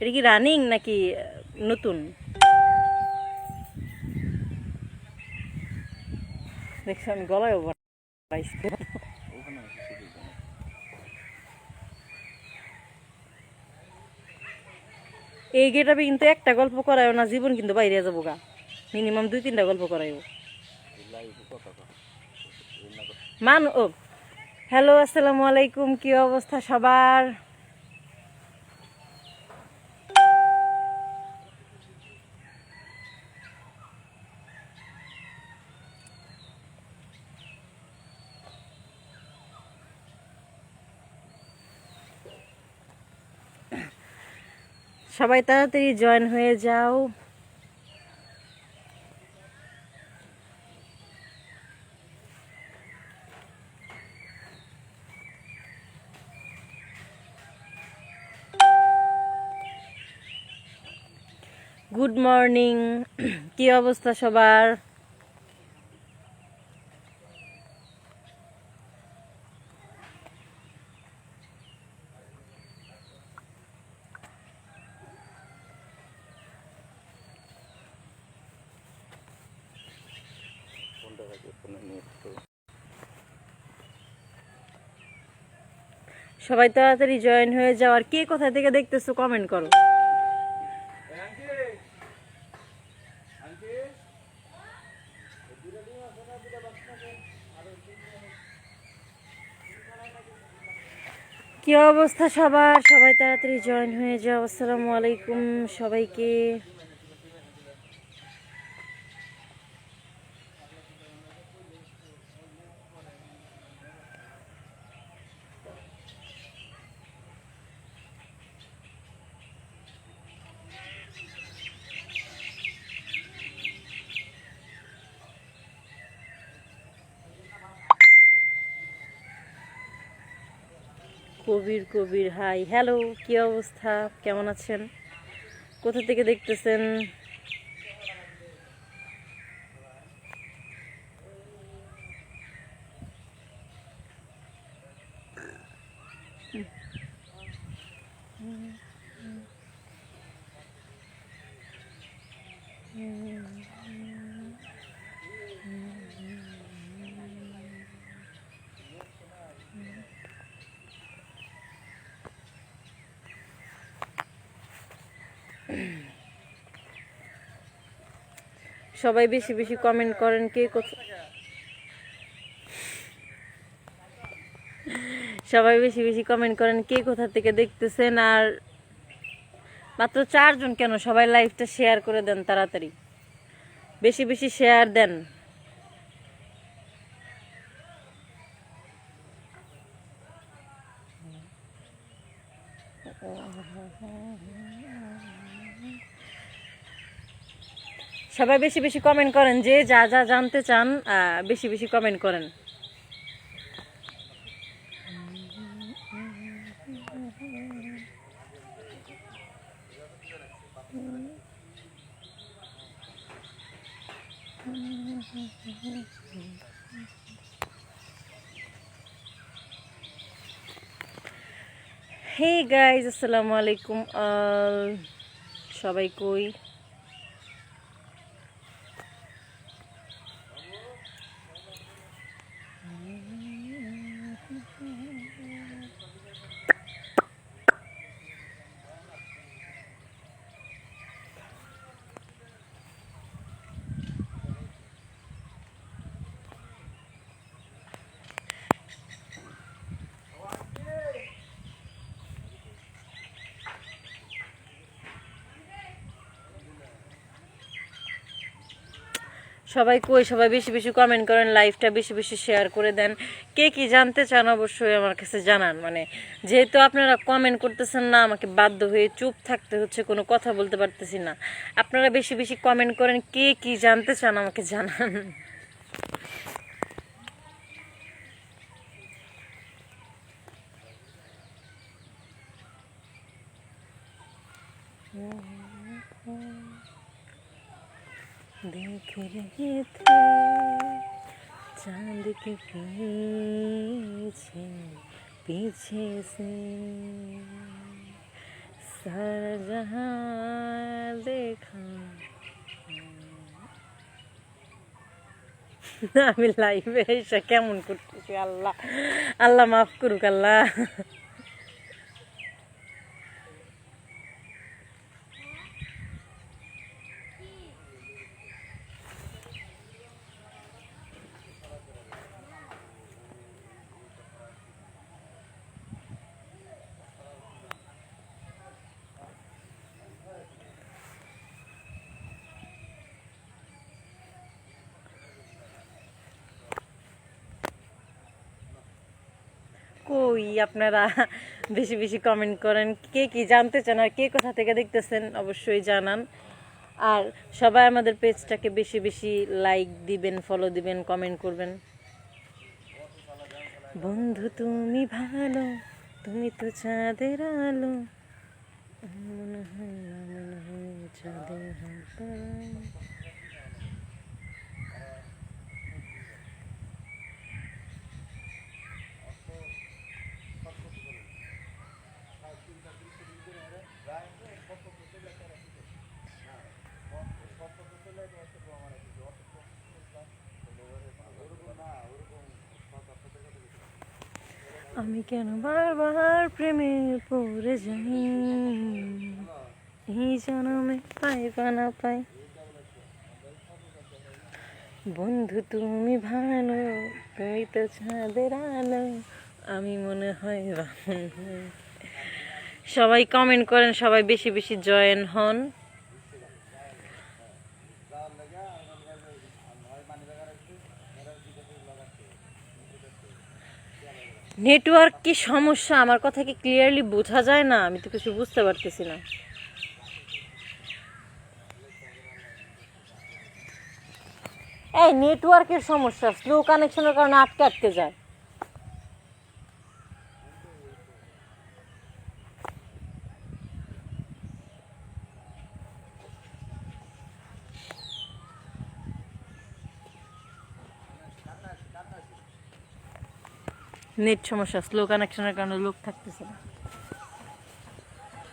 এটা কি রানিং নাকি নতুন? দেখছি আমি গলায় ওভার এই গেটাবে কিন্তু একটা গল্প করায় না, জীবন কিন্তু বাইরে যাব গা। মিনিমাম দুই, তিনটা গল্প করাইব। মান, ও। হ্যালো আসসালামু আলাইকুম, কি অবস্থা সবার? সবাই তাড়াতাড়ি জয়েন হয়ে যাও। গুড মর্নিং কি অবস্থা সবার? ফোনে নেট তো। সবাই তাড়াতাড়ি জয়েন হয়ে যাও, আর কে কোথা থেকে দেখতেছো কমেন্ট করো। কি অবস্থা সবার? সবাই তাড়াতাড়ি জয়েন হয়ে যাও, আসসালামু আলাইকুম সবাইকে। কবির কবির হাই হ্যালো কি অবস্থা? কেমন আছেন? কোথা থেকে দেখতেছেন? সবাই বেশি বেশি কমেন্ট করেন কে সবাই বেশি বেশি কমেন্ট করেন কে কোথা থেকে দেখতেছেন আর মাত্র চারজন কেন সবাই লাইভটা শেয়ার করে দেন তাড়াতাড়ি। বেশি বেশি শেয়ার দেন। সবাই বেশি বেশি কমেন্ট করেন, যে যা যা জানতে চান বেশি বেশি কমেন্ট করেন। হে গাইজ আসসালামু আলাইকুম আল সবাই কই? সবাই কই, সবাই বেশি বেশি কমেন্ট করেন লাইভটা বেশি বেশি শেয়ার করে দেন। কে কি জানতে চান অবশ্যই আমার কাছে জানান। মানে যেহেতু আপনারা কমেন্ট করতেছেন না, আমাকে বাধ্য হয়ে চুপ থাকতে হচ্ছে, কোনো কথা বলতে পারতেছি না। আপনারা বেশি বেশি কমেন্ট করেন, কে কি জানতে চান আমাকে জানান। देख रहे थे चांद के पीछे पीछे से सारा जहां देखा আমি লাইভে এসে কেমন করতেছি আল্লাহ আল্লাহ মাফ করুক আল্লাহ কই আপনারা? বেশি বেশি কমেন্ট করেন। কে কি জানতে চান আর কে কোথা থেকে দেখতেছেন অবশ্যই জানান। আর সবাই আমাদের পেজটাকে বেশি বেশি লাইক দিবেন ফলো দিবেন কমেন্ট করবেন। বন্ধু, তুমি ভালো, তুমি তো চাঁদের আলো। মনে হয় মনে হয় চাঁদের হালকা আমি কেন বারবার প্রেমে পড়ে যাই? এই জনমে পাই বা না পাই? বন্ধু, তুমি ভালো তুমি তো ছাদের আলো, আমি মনে হয় সবাই কমেন্ট করেন, সবাই বেশি বেশি জয়েন হন। নেটওয়ার্ক কি সমস্যা? আমার কথা কি ক্লিয়ারলি বোঝা যায় না? আমি তো কিছু বুঝতে পারতেছি না। এই নেটওয়ার্কের সমস্যা স্লো কানেকশনের কারণে আটকে আটকে যায়। নেট সমস্যা স্লো কানেকশনের কারণে লোক থাকতেছে না।